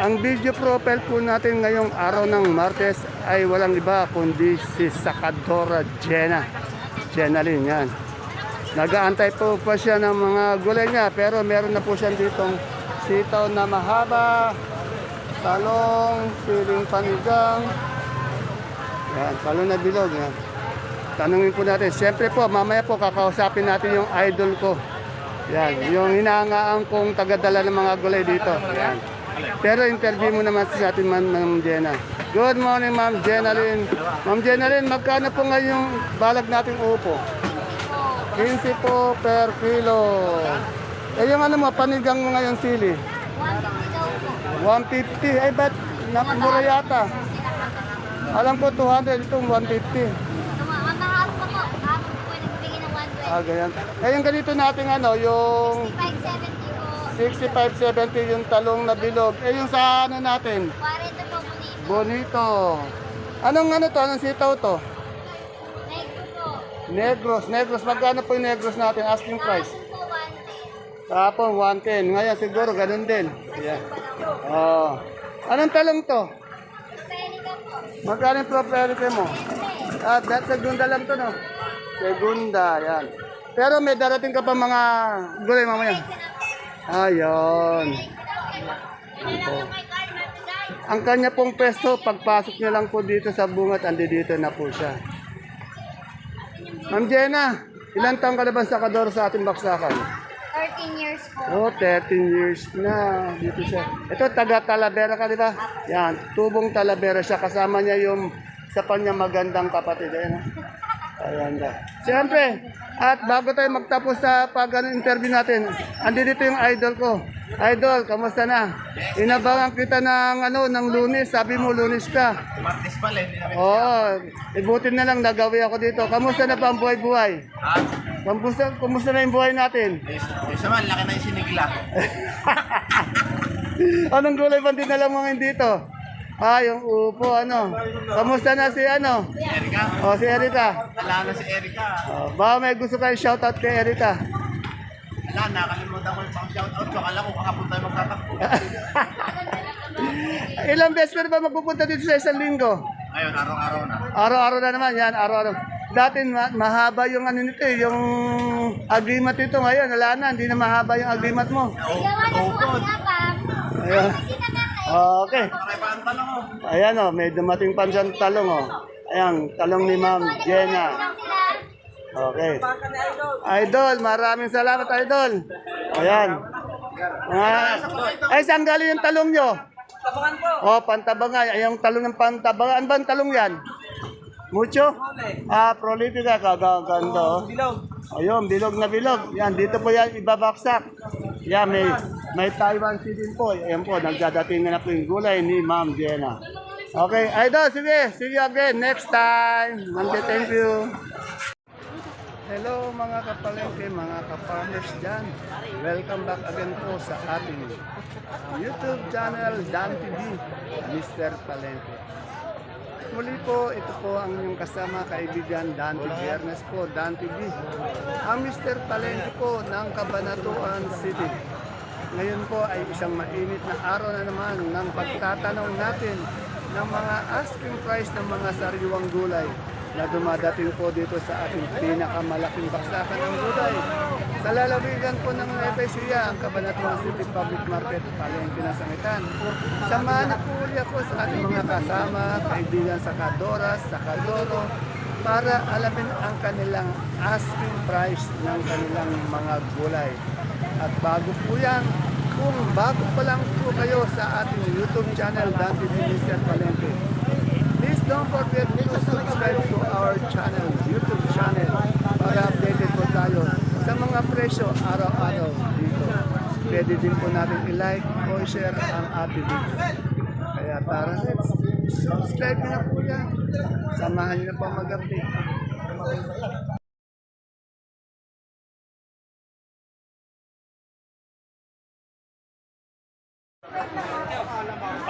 Ang video profile po natin ngayong araw ng Martes ay walang iba kundi si Sakadora Jenna. Jenna Lynn, yan. Nagaantay po pa siya ng mga gulay niya pero meron na po siya ditong sitaw na mahaba, talong, siling panigang, yan, talong na bilog. Yan. Tanungin po natin. Siyempre po, mamaya po kakausapin natin yung idol ko. Yan, yung hinahangaan kong tagadala ng mga gulay dito. Yan. Pero interview mo naman sa atin, Ma'am Ma'am Jenna. Good morning, Ma'am Jenna Lynn. Ma'am Jenna Lynn, magkano po ngayong balag nating upo? 15 po per kilo. Eh, yung ano mo, panigang mo ngayon sili? 150. Ay, ba't nakumura yata? Alam ko 200, itong 150. Ah, ganyan. Eh, yung ganito natin ano, yung 65-70 yung talong na bilog. Eh, yung sa ano natin, bonito. Anong ano to? Anong sitaw to? Negros. Negros. Magkano po yung negros natin? Asking price. Tapos 110. Ngayon siguro ganun din. Yeah. Oh. Anong talong to? Magkano yung property mo? Ah, that's segunda lang to, no? Segunda, yan. Pero may darating ka pa mga gulay mamaya. Ayun. Ito. Ang kanya pong pesto, pagpasok niya lang po dito sa bungat, andi dito na po siya. Ma'am Jenna, ilan taong ka na ba sa kador sa ating baksakan? 13 years po. Oh, 13 years na. Dito siya. Ito, taga Talavera ka, di ba? Yan, tubong Talavera siya. Kasama niya yung sa kanya magandang kapatid. Ayan. Ayan na. Siyempre, at bago tayo magtapos sa pag ano, natin, andi dito yung idol ko. Idol, kamusta na? Inabangan kita ng ano ng lunes, sabi mo lunes ka. Martes pala, hindi namin. Oo, ibutin na lang nagawi ako dito. Kamusta na pa ang buhay-buhay? Ah, Kamusta, kamusta na yung buhay natin? isa man, laki na yung sinigla. Anong gulay ba dinala mo ngayon dito? Ah, yung upo, ano? Kamusta na si ano? Erika, O, si Erika. wala na si Erika. Oh, baka may gusto kayo shoutout kay Erika. Wala, nakalimutan ko yung pang shoutout ko. Akala ko kakapun tayo magtatakbo. Ilang beses ka na ba magpupunta dito sa isang linggo? Ngayon, araw-araw na. Araw-araw na naman, yan, araw-araw. Dati ma- mahaba yung ano nito eh, yung agreement nito ngayon, wala na, hindi na mahaba yung agreement mo. Gawa na po ang yapam. Ayan. Kasi naman Okay. Ayan o, may dumating pa dyan talong o. Ayan, talong ni Ma'am Jenna. Okay. Idol, maraming salamat, Idol. Ayan. Ah, ay, saan galing yung talong nyo? Tabangan po. Oh, pantabangan. Yung talong ng pantabangan. Ano ba ang talong yan? Mucho? Ah, prolifica. Kagaganda. Oh. Bilog. Ayun, bilog na bilog. Yan, dito po yan, ibabaksak. Yan, may, may Taiwan Sea din po. Ayan po, nagdadating na po yung gulay ni Ma'am Jenna. Okay, Idol, sige. See you again next time. Ma'am, thank you. Hello mga kapalengke, mga kapartners dyan. Welcome back again po sa ating YouTube channel Dan TV, Mr. Palengke. Muli po, ito po ang inyong kasama kaibigan Dante Viernes po, Dan TV. Ang Mr. Palengke po ng Cabanatuan City. Ngayon po ay isang mainit na araw na naman ng pagtatanong natin ng mga asking price ng mga sariwang gulay na dumadating po dito sa ating pinakamalaking baksakan ng gulay. Sa lalawigan po ng Ecija, ang Cabanatuan City Public Market, Palengke ng Sangitan. Samahan na po uli ako sa ating mga kasama, kaibigan sa Kadoras, sa Kadoro, para alamin ang kanilang asking price ng kanilang mga gulay. At bago po yan, kung bago pa lang po kayo sa ating YouTube channel, Dante Minister Palengke, please don't forget to subscribe to our channel, para updated po tayo sa mga presyo araw-araw dito. Pwede din po natin i-like o i-share ang ating video. Kaya tara, let's subscribe na po yan. Samahan niyo na po mag-update.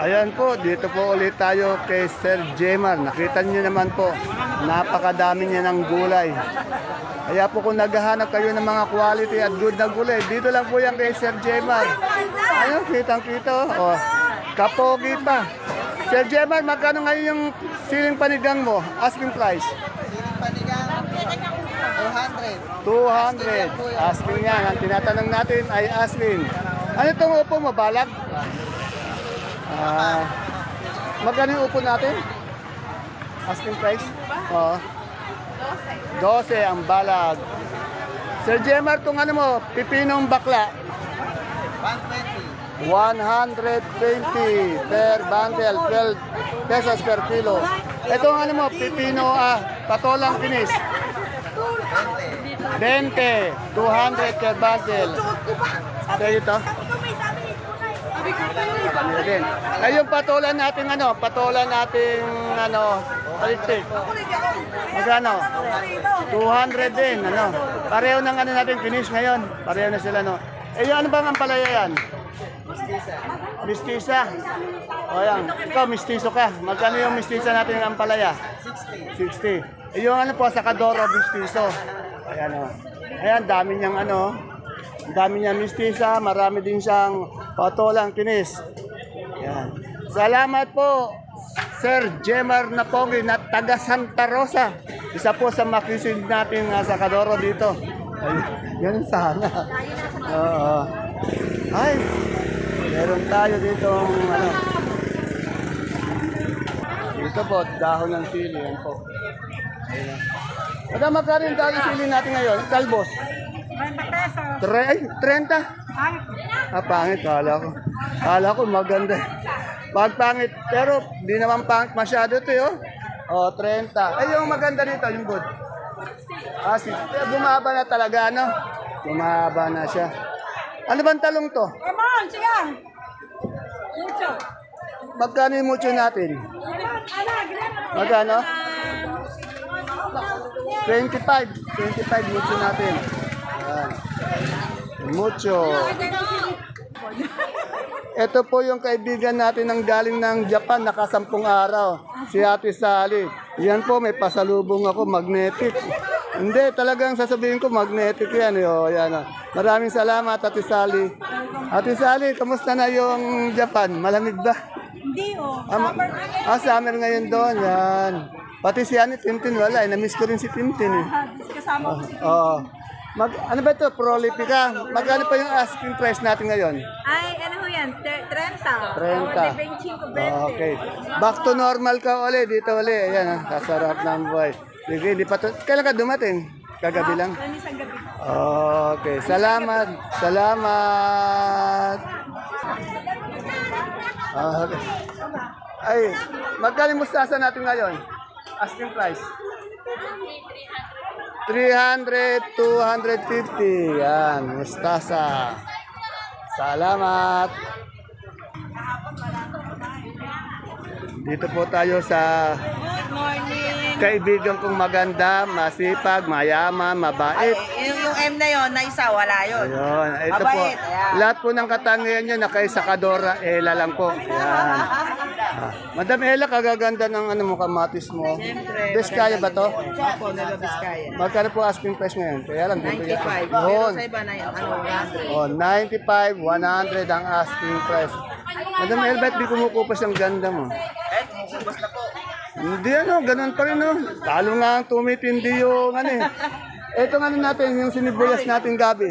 Ayan po, dito po ulit tayo kay Sir Jemar. Nakita niyo naman po, napakadami niya ng gulay. Kaya po kung naghahanap kayo ng mga quality at good na gulay, dito lang po yan kay Sir Jemar. Ayun, kitang kita. Oh. Kapogi pa. Sir Jemar, magkano ngayon yung siling panigang mo? Asking price? Siling panigang, 200. 200. Asking yan. Ang tinatanong natin ay asking. Ano itong upo mo? Balag? Ah, magkano yung upo natin? Asking price? Oo. 12 ang balag. Sir Jemar, itong ano mo, pipinong bakla. 120. 120 per bundle, 12 pesos per kilo. Ito ang ano mo, pipino, ah, patolang kinis. 20. 200 per bundle. Sa ito? Kanila din. Ay, yung patolan natin ano, patolan natin ano, palitik. Magkano? 200 din, ano. Pareho ng ano natin finish ngayon. Pareho na sila, no. Eh, ano bang ang palaya yan? Mistisa. O yan. Ikaw, mistiso ka. Magkano yung mistisa natin ng palaya? 60. 60. Eh, yung ano po, sa Kadoro, mistiso. Ayan o. Ayan, dami niyang ano. Ang dami niyang mistisa. Marami din siyang patolang kinis. Ayan. Salamat po, Sir Jemar Napogi na taga Santa Rosa. Isa po sa makisid natin uh, sa Kadoro dito. Ay, yan sana. Oo. Ay, meron tayo dito ano. Dito po, dahon ng sili. Yan po. Ayan. Madam, magkano yung dahon sili natin ngayon? Talbos? 30 pesos. Tre ay, 30. Ay, Ah, pangit. Kala ko. Kala ko maganda. Pag pangit. Pero di naman pangit masyado ito, oh. Oh, 30. Ay, yung maganda dito, yung good. Ah, si, eh, bumaba na talaga, ano? Bumaba na siya. Ano bang talong to? come on, sige. Mucho. Magkano yung mucho natin? Gilan. Magkano? 25. 25 mucho natin. Mucho. Ito po yung kaibigan natin ng galing ng Japan, nakasampung araw. Si Ate Sally. Yan po, may pasalubong ako, magnetic. Hindi, talagang sasabihin ko, magnetic yan. eh. Oh, yan oh. Maraming salamat, Ate Sally. Ate Sally, kamusta na yung Japan? Malamig ba? Hindi, oh. Ah, ma- ah, summer ngayon doon, yan. Pati si ano, Tintin, wala. Eh. Na-miss ko rin si Tintin. Eh. Kasama ko si... Oo. Mag, ano ba ito? Prolifica. Magkano pa yung asking price natin ngayon? Ay, ano ho yan? 30. 30. Okay. Back to normal ka uli. Dito uli. Ayan, ah, kasarap ng buhay. Sige, di pa to. Kailan ka dumating? Kagabi lang? Ano isang gabi? Okay. Salamat. Salamat. Okay. Ay, magkano mustasa natin ngayon? Asking price? 300, 250. Yan, mustasa. Salamat. Dito po tayo sa Good morning. Kaibigan kong maganda, masipag, mayaman, mabait. Yung, yung M na yon na isa, wala yun. Ayun, ito po. Mabait, ayan. Lahat po ng katangian nyo na kay Sakadora Ela lang po. Yan. Ah, Madam Ela, kagaganda ng ano mo, kamatis mo. Siyempre, Biskaya ba to? Opo, nila Biskaya. Magkano po asking price ngayon? Kaya lang, dito 95. yata. Pero Yun. sa iba na yun, ano, 100. Oh, 95, 100 ang asking price. Madam Ela, ba't di kumukupas ang ganda mo? Eh, kumukubos na po. Hindi ano, ganun pa rin no. Talo nga ang tumitindi yung ano eh. Ito ano natin, yung sinibuyas natin gabi.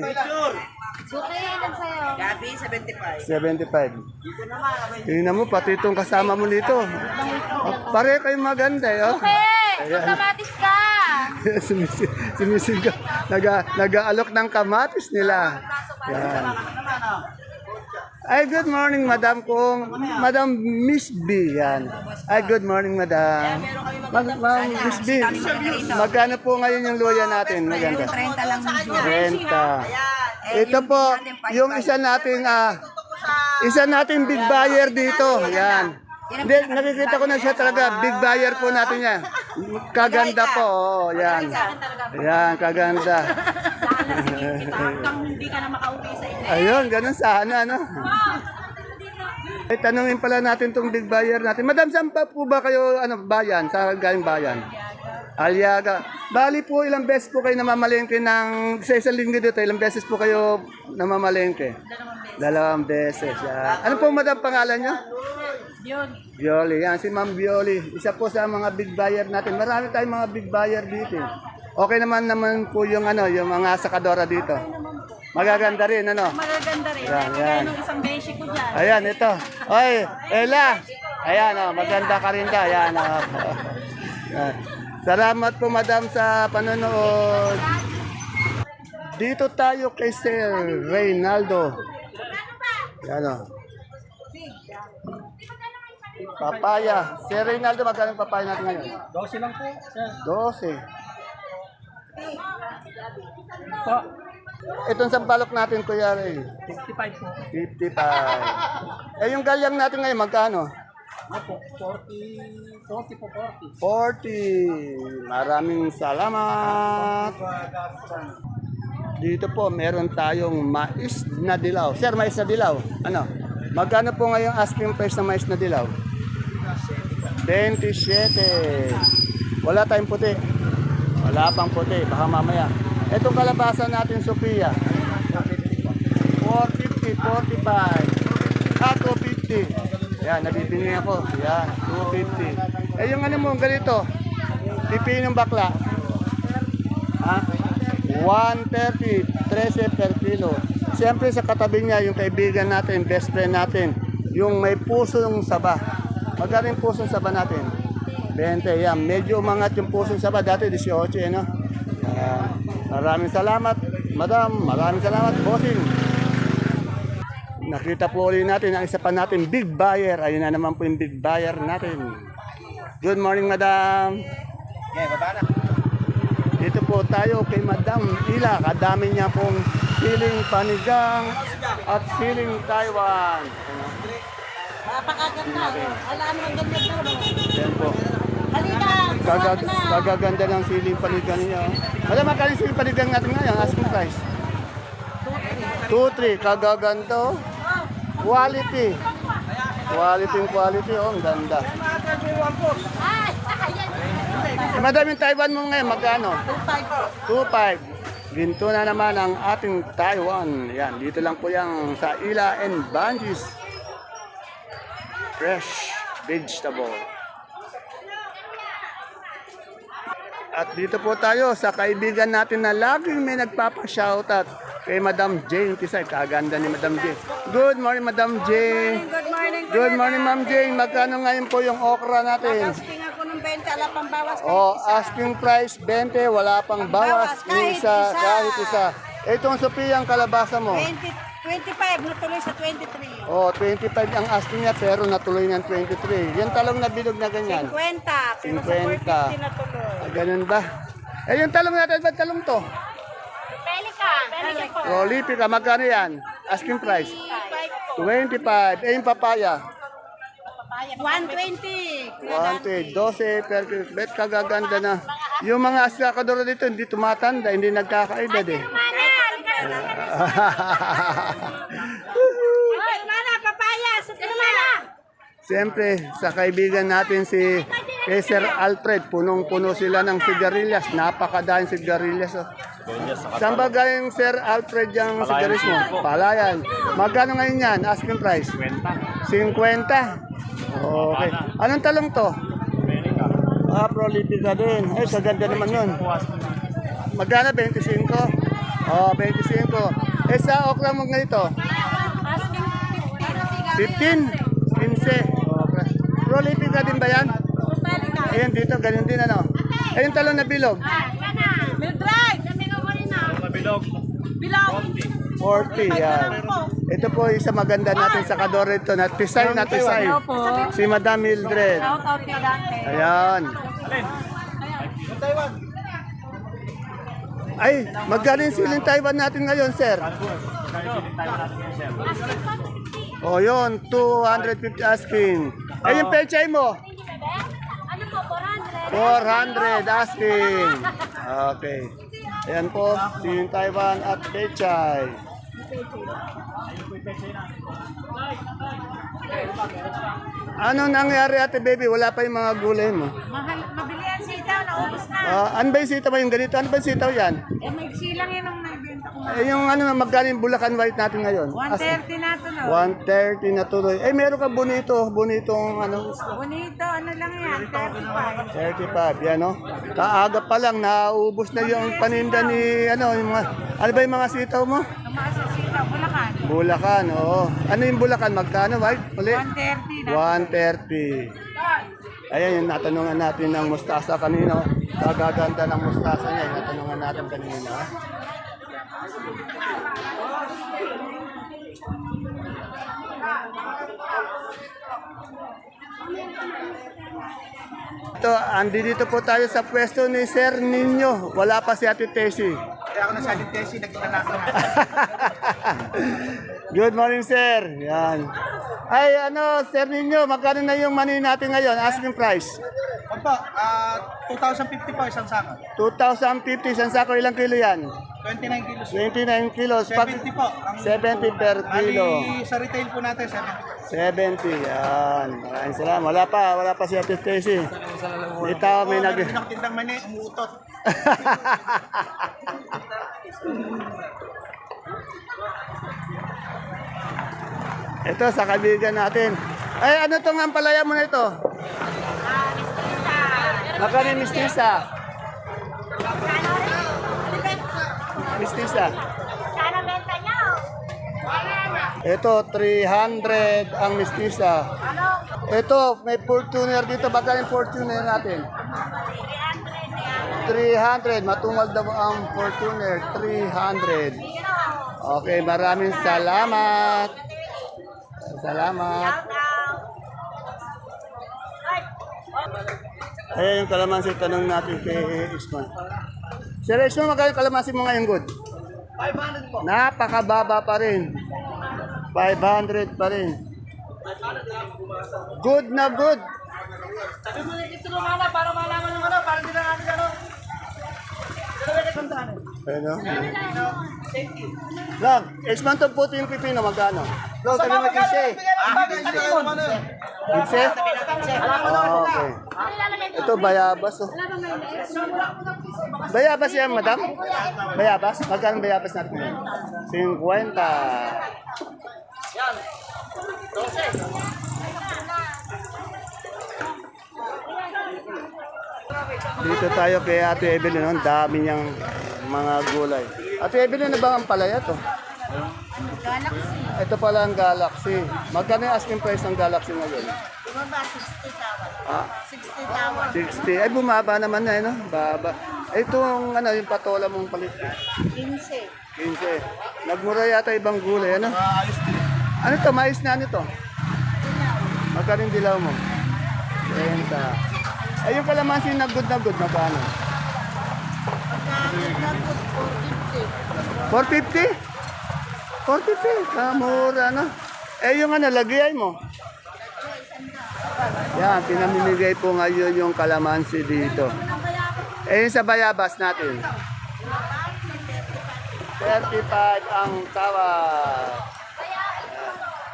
Okay, lang sa'yo. Gabi, 75. 75. Tingnan mo, pati itong kasama mo dito. Oh, pare kayo maganda eh. Oh. Ayan. kamatis ka. Sumisi, sumisigaw. Naga, nag-aalok ng kamatis nila. Yan. Ay, good morning, madam kong, madam Miss B, yan. Ay, good morning, madam. Mag, ma'am, Miss B, magkano po ngayon yung luya natin? Maganda. 30 lang yung 30. Ito po, yung isa nating, ah, isa nating big buyer dito. Yan. Hindi, nakikita ko na siya talaga. Big buyer po natin yan. Kaganda po. Oh, yan. Yan, kaganda. Hindi ka na makauwi sa inyo. Ayun, ganun sana, no? Eh, tanungin pala natin tong big buyer natin. Madam, saan pa po ba kayo ano, bayan? Sa galing bayan? Aliaga. Bali po, ilang beses po kayo namamalengke ng, sa isang linggo dito, ilang beses po kayo namamalengke? Dalawang beses. Yan. Ano po madam pangalan nyo? Yun. Bioli. Yan, si Ma'am Bioli. Isa po sa mga big buyer natin. Marami tayong mga big buyer dito. Okay naman naman po yung ano, yung mga sakadora dito. Magaganda rin, ano? Magaganda rin. Yan, Kaya yan. nung isang beshi ko dyan. Ayan, ito. Oy, Ella. Ayan, oh, maganda ka rin ka. Ayan, oh. Salamat po, madam, sa panonood. Dito tayo kay Sir Reynaldo. Yan, oh. Papaya. Sir Reynaldo, magkano papaya natin ngayon? 12 lang po. 12. Itong sampalok natin, Kuya Ray. 55 po. 55. Eh, yung galyang natin ngayon, magkano? Opo, 40. 40 po, 40. 40. Maraming salamat. Dito po, meron tayong mais na dilaw. Sir, mais na dilaw. Ano? Magkano po ngayong asking price ng mais na dilaw? 27. Wala tayong puti. Wala pang puti. Baka mamaya. Itong kalabasa natin, Sophia. 450, 45. Ah, 250. Yan, nabibili ako. Yan, 250. Eh, yung ano mo, ganito. Pipinong bakla. Ha? 130, 13 per kilo. Siyempre sa katabi niya, yung kaibigan natin, best friend natin, yung may pusong saba. Magaling pusong saba natin. 20, yan. Medyo umangat yung pusong saba. Dati 18, eh, no? Ah, maraming salamat, madam. Maraming salamat, bossing. Nakita po ulit natin ang isa pa natin big buyer. Ayun na naman po yung big buyer natin. Good morning, madam. Okay, baba na. Dito po tayo kay Madam Ila. Kadami niya pong siling panigang at siling Taiwan. Napakaganda. Alam mo, ang ganda na. Yan po. Halika. Kagag kagaganda ng siling panigang niya. Wala magkano yung siling panigang natin ngayon? Asking price. 2-3. Kagaganda. oh. Quality. Quality yung quality. Oh, ang ganda. Eh, Madam, yung Taiwan mo ngayon, magkano? 2.5. Ginto na naman ang ating Taiwan. Yan, dito lang po yan sa Ila and Banjis. Fresh vegetable. At dito po tayo sa kaibigan natin na laging may nagpapa-shoutout kay Madam Jane Tisay. Kaganda ni Madam Jane. Good morning, Madam Jane. Good morning. Good morning, Ma'am Jane. Magkano ngayon po yung okra natin? Asking ako ng 20, ala pang bawas. Oh, asking price 20, wala pang bawas. bawas, kahit isa, isa. kahit isa. Itong Sophia ang kalabasa mo. 20, 25, natuloy sa 23. Oh, 25 ang asking niya pero natuloy ng 23. Yung talong na bilog na ganyan. 50, pero sa 50. 450 natuloy. Ganun ba? Eh, yung talong natin, ba't talong to? Pelican. Pelican po. Oh, magkano yan? Asking price? 25. Eh, yung papaya? 120. 20, 12 per kilo. Bet kagaganda na. Yung mga asakadora dito, hindi tumatanda, hindi nagkakaedad eh. Siyempre, sa kaibigan natin si kay Sir Alfred, punong-puno sila ng sigarilyas. Napakadahing sigarilyas. Oh. Saan ba galing Sir Alfred yung sigarilyas mo? Palayan. Magkano ngayon yan? Asking price? 50. 50? Okay. Anong talong to? Ah, prolifica din. Ay, kaganda naman yun. Magkano? 25? Oh, 25. Eh, sa okra mo ganito? Asking 15? 15? Okay. Prolifica din ba yan? Ayan dito, ganun din ano. Ayun talong na bilog. Mildred! Dami ko rin na. Bilaw! 40 yan. Ito po isa maganda natin sa Kadore ito na tisay na tisay. Si Madam Mildred. Ayan. Ay, magkano yung siling Taiwan natin ngayon, sir? Oh, yun, 250 asking. Ay, yung pechay mo? Ano po, 400? 400 asking. Okay. Ayan po, siling Taiwan at pechay. Ano nangyari ate baby? Wala pa yung mga gulay mo. Mahal, mabili ang sitaw na Naubos na. Ah, ano ba yung sitaw yung ganito? Ano ba yung sitaw yan? Eh, may silang yun ang. Eh, yung ano, magkano yung Bulacan White natin ngayon? As- 130 na no? 130 na tuloy. Eh, meron ka bonito. Bonitong ano, Bonito, ano lang yan, 35. 35. Yan, no? Kaaga pa lang, naubos na yung paninda ni, ano, yung mga, ano ba yung mga sitaw mo? Tumaas sa sila, Bulacan. Bulacan, oo. Ano yung Bulacan? Magkano, White? Uli? 130 na. 130. Ayan, yung natanungan natin ng mustasa kanina. Kagaganda ng mustasa niya. Yung natanungan natin kanina. Ito, andi dito po tayo sa pwesto ni Sir Nino. Wala pa si Ate Tessie. Kaya ako nasalit Tessie, nagkita na ako. Good morning, sir. Yan. Ay, ano, Sir Nino, magkano na yung money natin ngayon? Asking price. Opo, ah, 2,050 po isang sako. 2,050 isang sako, ilang kilo yan? 29 kilos. 29 kilos. Pag, 70 po. Ang, 70 per kilo. Bali, sa retail po natin, 70. 70, yan. Maraming salamat. Wala pa, wala pa si Ate Stacy. Dito may nag... meron tindang mani, umuutot. ito, sa kaibigan natin. Ay, ano tong ampalaya mo na ito? Ah, mistisa. Magkano mistisa? Mistisa. Kano benta niyo? Ito, 300 ang mistisa. Ano? Ito, may Fortuner dito. Magkano yung Fortuner natin? 300. Matungal daw ang Fortuner. 300. Okay, maraming salamat. Salamat. Ayan yung kalamansi. Tanong natin kay Isman. Isman, magkano kalamansi mo ngayon, good? 500 po. Napakababa pa rin. 500 pa rin. Good na good. Sabi mo ito naman na, para malaman yung ano, para hindi na natin ano. Ano? Love, Isman to puti yung pipino, magkano? Love, sabi mo 15. Yung ano? 15? Ah, okay. Ito, bayabas. Oh. Bayabas yan, madam? Bayabas? Magkano bayabas natin? 50. Dito tayo kay Ate Evelyn, ang dami niyang mga gulay. Ate Evelyn, ano ba ang palaya to? Galaxy. Ito pala ang Galaxy. Magkano yung asking price ng Galaxy ngayon? Bumaba, 60 tawad. Ah, 60 tawad. 60. Ay, bumaba naman na, eh, no? Baba. Itong, ano, yung patola mong palit. 15. 15. Nagmura yata ibang gulay, ano? Ano to? Mais na ano to? Magkano yung dilaw mo? 30. Ay, yung kalamansi na good na good, magkano? Pagkakit 450? 450? Kamura, no? Eh, yung ano, lagyan mo? Yan, pinamimigay po ngayon yung kalamansi dito. Eh, sa bayabas natin. 35 ang tawad.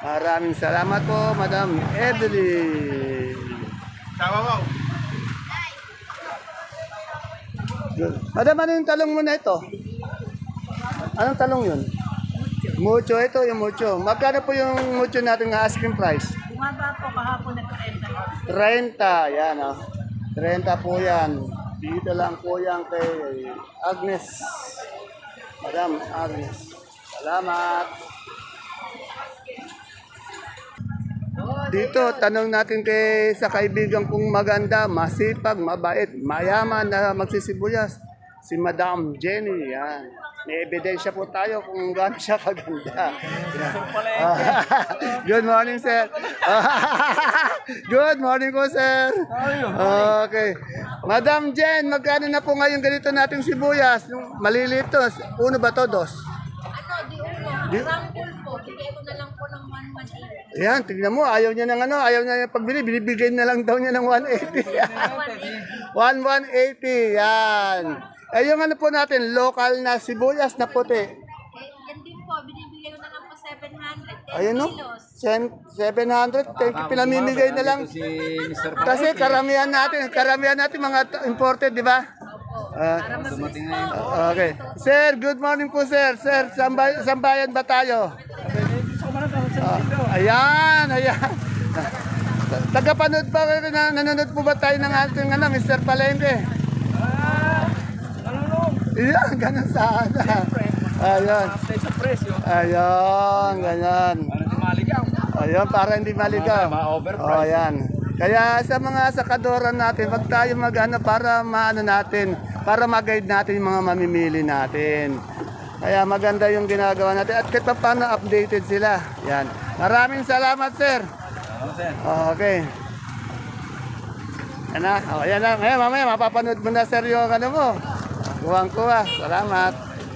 Maraming salamat po, Madam Evelyn. Tawa. Good. Madam, ano yung talong mo na ito? Anong talong yun? Mucho, ito yung mucho. Magkano po yung mucho natin ng asking price? Bumaba po kahapon na 30. 30, yan oh. 30 po yan. Dito lang po yan kay Agnes. Madam Agnes. Salamat. Dito, tanong natin kay sa kaibigan kong maganda, masipag, mabait, mayaman na magsisibuyas. Si Madam Jenny, yan. May ebidensya po tayo kung gaano siya kaganda. Good morning, sir. Good morning po, sir. Okay. Madam Jen, magkano na po ngayon ganito nating sibuyas? Yung maliliit to. Uno ba to? Dos? Ano, di Rangkul po. Bigay ko na lang po ng 118. Ayan, tignan mo. Ayaw niya ng ano, ayaw niya ng pagbili. Binibigay na lang daw niya ng 180. 1180, yan. Eh, yung ano po natin, local na sibuyas na puti. Yan din po. Binibigay ko na lang po 700. 10 Ayun, no? kilos. Sen- 700, thank you, pinamimigay na lang. Si Mr. Kasi karamihan natin, karamihan natin mga t- imported, di ba? Ah, Dumating na yun. okay. Sir, good morning po, sir. Sir, sambay, sambayan ba tayo? Ah, ayan, ayan. Tagapanood pa kayo na nanonood po ba tayo ng ating ano, Mr. Palengke? Iyan, ganun sana. Ayun. Sa presyo. Ayun, ganyan. Para di maligaw. Ayun, para hindi maligaw. Ma-overprice. Oh, ayan. Kaya sa mga sakadora natin, wag tayo magano para maano natin, para mag-guide natin yung mga mamimili natin. Kaya maganda yung ginagawa natin at kahit pa paano updated sila. Yan. Maraming salamat, sir. Oh, okay. Yan na. Oh, yan na. Ngayon, mamaya mapapanood mo na, sir, yung ano mo. Kuwang-kuwa. Salamat.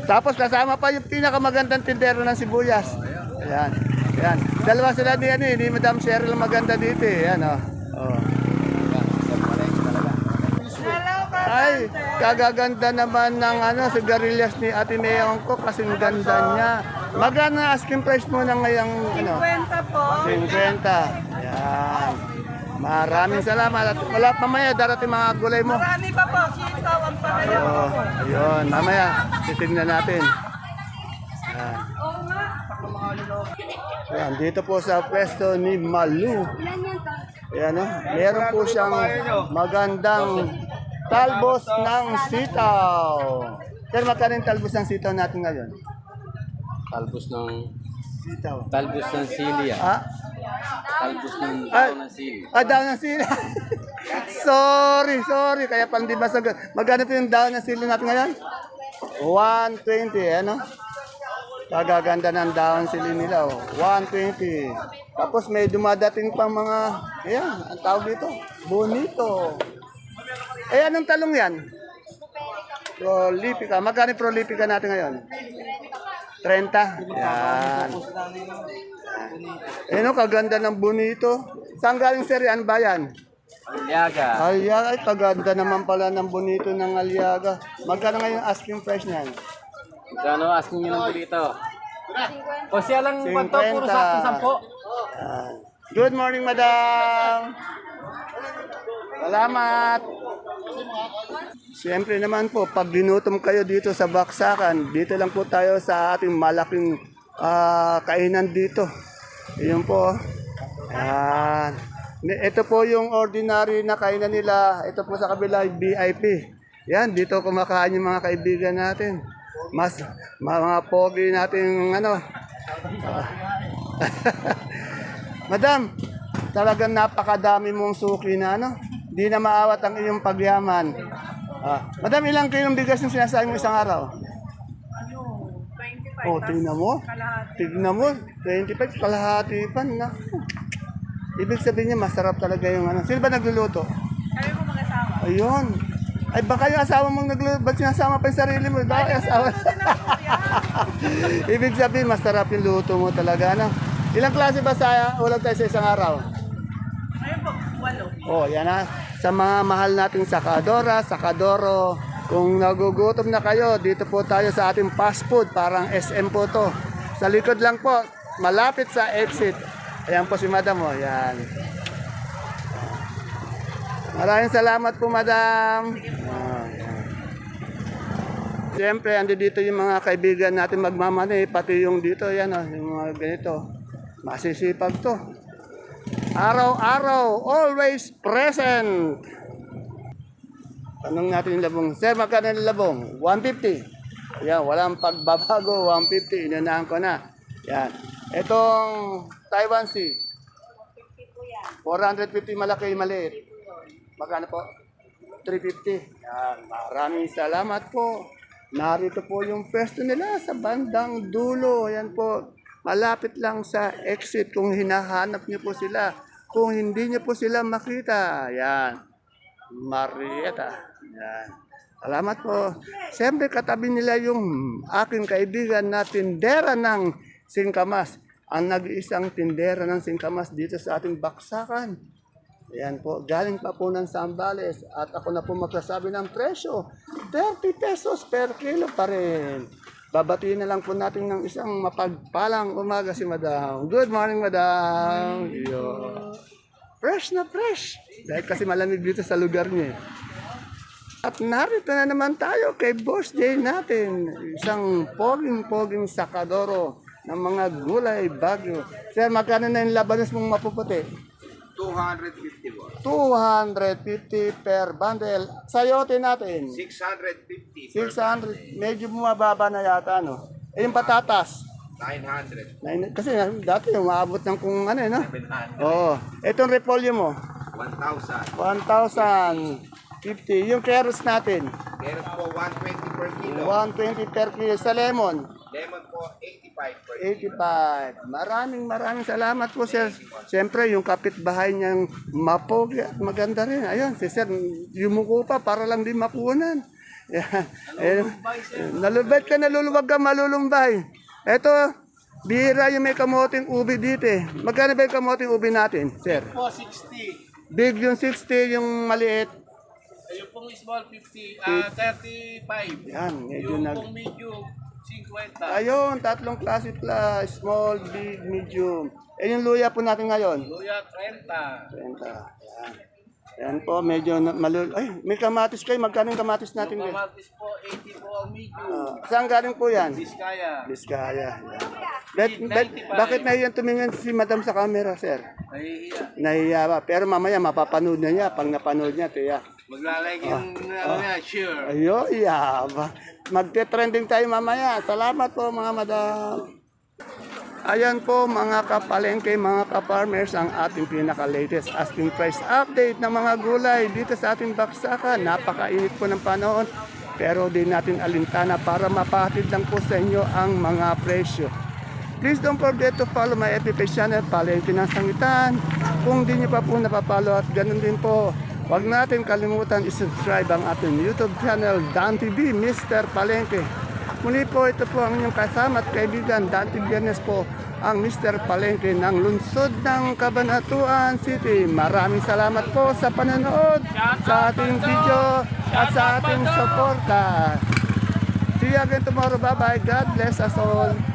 Tapos kasama pa yung pinakamagandang tindero ng sibuyas. Ayan. Ayan. Dalawa sila ni, ano, eh, ni Madam Cheryl maganda dito eh. Ayan, oh. oh. Ay, kagaganda naman ng ano, sigarilyas ni Ate Mayang ko kasing ganda niya. Magkano asking price mo na ngayong ano? 50 po. 50. Ayan. Maraming salamat. At wala mamaya darating mga gulay mo. Marami pa po. Sitaw ang palayo. Oh, ayun, mamaya titignan natin. Ayan. Ayan, dito po sa pwesto ni Malu. Ayan, oh, meron po siyang magandang talbos ng sitaw. Sir, magkano yung talbos ng sitaw natin ngayon? Talbos ng Sitaw. talbos ng sili ah. Ah, Talbos ng Ah. ng sili. ah daw ng sili. sorry, sorry. Kaya pang di basag. Magkano po yung daw ng sili natin ngayon? 120, ano? Kagaganda ng dahon sili nila, oh. 120. Tapos may dumadating pang mga, ayan, ang tawag dito, bonito. Eh, anong talong yan? Prolifica. Magkano yung prolifica natin ngayon? 30. Yan. Eh, no, kaganda ng bonito. Saan galing sir yan? Bayan? Aliaga. Aliaga, ay kaganda naman pala ng bonito ng Aliaga. Magkano ngayon asking price niyan? Gano asking nyo lang po dito? O siya lang po to, puro 50. sakto sampo. Yan. Good morning, madam. Salamat. Siyempre naman po, pag ginutom kayo dito sa Baksakan, dito lang po tayo sa ating malaking ah, kainan dito. Yun po. Yan. Ni- Ito po yung ordinary na kainan nila. Ito po sa kabila, VIP. Yan, dito kumakain yung mga kaibigan natin. Mas, mga pogi natin, ano, Madam, talagang napakadami mong suki na ano. Di na maawat ang iyong pagyaman. Ah, madam, ilang kilong bigas yung sinasabi mo isang araw? Oh, tingnan mo. Tignan mo. 25, kalahati pa. Na. Ibig sabihin niya, masarap talaga yung ano. Sino ba nagluluto? Kami po mag-asawa. Ayun. Ay, baka yung asawa mong nagluluto. Ba't sinasama pa yung sarili mo? Baka yung asawa. Ibig sabihin, masarap yung luto mo talaga. Ano? Ilang klase ba sa ulam tayo sa isang araw? Walo. Oh, yan na. Sa mga mahal nating sakadora, sakadoro, kung nagugutom na kayo, dito po tayo sa ating fast food, parang SM po to. Sa likod lang po, malapit sa exit. Ayan po si Madam, oh, yan. Maraming salamat po, Madam. Ah, yan. Siyempre, andi dito yung mga kaibigan natin magmamani, pati yung dito, yan, oh, yung mga ganito. Masisipag to. Araw-araw, always present. Tanong natin yung labong. Sir, magkano yung labong? 150. Yan, walang pagbabago. 150. Inanahan ko na. Yan. Itong Taiwan Sea. 450 malaki, maliit. Magkano po? 350. Yan. Maraming salamat po. Narito po yung pwesto nila sa bandang dulo. Yan po. Malapit lang sa exit kung hinahanap niyo po sila. Kung hindi niyo po sila makita. Yan. Marietta. Yan. Salamat po. Siyempre katabi nila yung aking kaibigan na tindera ng singkamas. Ang nag-iisang tindera ng singkamas dito sa ating baksakan. Ayan po, galing pa po ng Sambales at ako na po magsasabi ng presyo, 30 pesos per kilo pa rin. Babatiin na lang po natin ng isang mapagpalang umaga si Madam. Good morning, Madam. Yo. Fresh na fresh. Dahil kasi malamig dito sa lugar niya. eh. At narito na naman tayo kay Boss J natin. Isang poging-poging sakadoro ng mga gulay bagyo. Sir, magkano na yung labanos mong mapuputi? 250 po. 250 per bundle. Sayote natin. 650 600. Medyo bumababa na yata, no? Eh, yung patatas. 900. Nine- Kasi dati umaabot ng kung ano, eh, no? 700. Oo. Itong repolyo mo, 1,000. 1,050. Yung carrots natin, Meron po 120 per kilo. 120 per kilo. Sa lemon, Lemon po 85 per 85. Maraming maraming salamat po, sir. Siyempre, yung kapitbahay niyang mapogi at maganda rin. Ayun, si sir, yumuko pa para lang di makunan. Yan. Ayun. Nalubad ka, naluluwag ka, malulumbay. Ito, bihira yung may kamoting ubi dito eh. Magkano ba yung kamoting ubi natin, sir? po 60. Big yung 60, yung maliit. Yung pong small 50, ah 35. Yan, medyo Yung nag... pong medium 50. Ayun, tatlong klase pala. Small, big, medium. Eh, yung luya po natin ngayon. Luya 30. 30. Yan. Yan po, medyo na, malul... Ay, may kamatis kayo. Magkano yung kamatis natin Yung ngayon? kamatis po 80 po ang medium. Ah, saan galing po yan? Biskaya. Biskaya. Yan. Bet, bet, bakit na yan tumingin si madam sa camera, sir? Nahihiya. Nahiya ba? Pero mamaya mapapanood na niya. Pag napanood niya, tiya. Maglalike yung ano niya, sure. Ayo, yaba. Magte-trending tayo mamaya. Salamat po mga madam. Ayan po mga kapalengke, mga ka-farmers, ang ating pinaka-latest asking price update ng mga gulay dito sa ating baksakan. Napakainit po ng panahon, pero di natin alintana para mapatid lang po sa inyo ang mga presyo. Please don't forget to follow my FB page channel, Palengke ng Sangitan. Kung di nyo pa po napapalo at ganun din po, huwag natin kalimutan isubscribe ang ating YouTube channel, Dan TV, Mr. Palengke. Muli po, ito po ang inyong kasama at kaibigan, Dante Biernes po, ang Mr. Palengke ng lungsod ng Cabanatuan City. Maraming salamat po sa panonood, sa ating video at sa ating suporta. See you again tomorrow. Bye-bye. God bless us all.